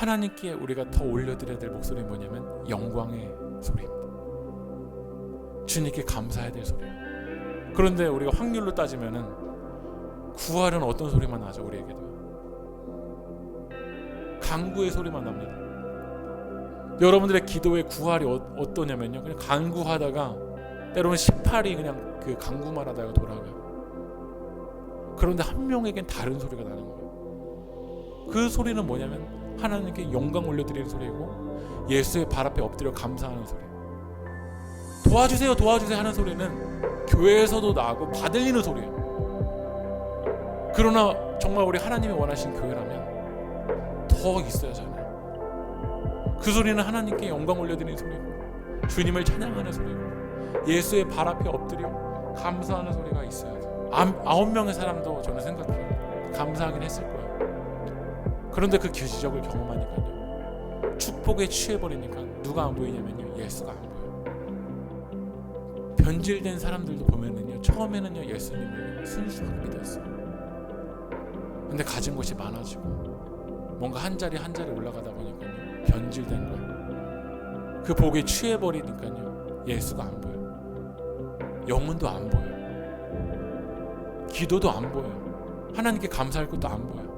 하나님께 우리가 더 올려드려야 될 목소리는 뭐냐면 영광의 소리입니다. 주님께 감사해야 될 소리예요. 그런데 우리가 확률로 따지면은 구할은 어떤 소리만 나죠 우리에게도 간구의 소리만 납니다. 여러분들의 기도의 구할이 어, 어떠냐면요 그냥 간구하다가 때로는 18이 그냥 그 간구만 하다가 돌아가요. 그런데 한 명에겐 다른 소리가 나는 거예요. 그 소리는 뭐냐면 하나님께 영광 올려드리는 소리고 예수의 발 앞에 엎드려 감사하는 소리. 도와주세요, 도와주세요 하는 소리는 교회에서도 나고 받들리는 소리예요. 그러나 정말 우리 하나님이 원하신 교회라면 더 있어야 하잖아요. 그 소리는 하나님께 영광 올려드리는 소리고 주님을 찬양하는 소리고 예수의 발 앞에 엎드려 감사하는 소리가 있어야죠. 아- 아홉 명의 사람도 저는 생각해요. 감사하긴 했을 거예요. 그런데 그 기적을 경험하니까요. 축복에 취해버리니까 누가 안 보이냐면요. 예수가 안 보여요. 변질된 사람들도 보면은요. 처음에는요. 예수님을 순수하게 믿었어요. 근데 가진 것이 많아지고 뭔가 한 자리 한 자리 올라가다 보니까요. 변질된 거예요. 그 복에 취해버리니까요. 예수가 안 보여요. 영혼도 안 보여요. 기도도 안 보여요. 하나님께 감사할 것도 안 보여요.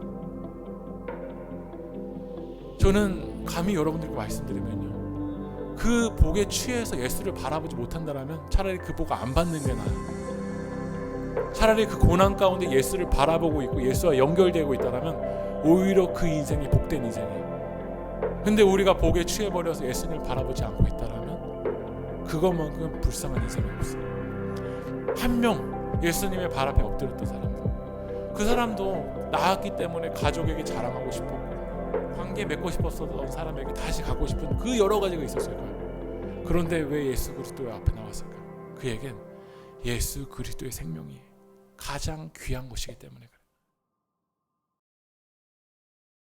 저는 감히 여러분들께 말씀드리면요. 그 복에 취해서 예수를 바라보지 못한다면 차라리 그복안 받는 게 나아요. 차라리 그 고난 가운데 예수를 바라보고 있고 예수와 연결되고 있다면 오히려 그 인생이 복된 인생이에요. 근데 우리가 복에 취해버려서 예수님을 바라보지 않고 있다면 그것만큼 불쌍한 인생이 없어요. 한 명 예수님의 발 앞에 엎드렸던 사람도 그 사람도 나았기 때문에 가족에게 자랑하고 싶었고 관계 맺고 싶었던 사람에게 다시 가고 싶은 그 여러 가지가 있었을 거예요. 그런데 왜 예수 그리스도의 앞에 나왔을까요? 그에겐 예수 그리스도의 생명이 가장 귀한 것이기 때문에 그래요.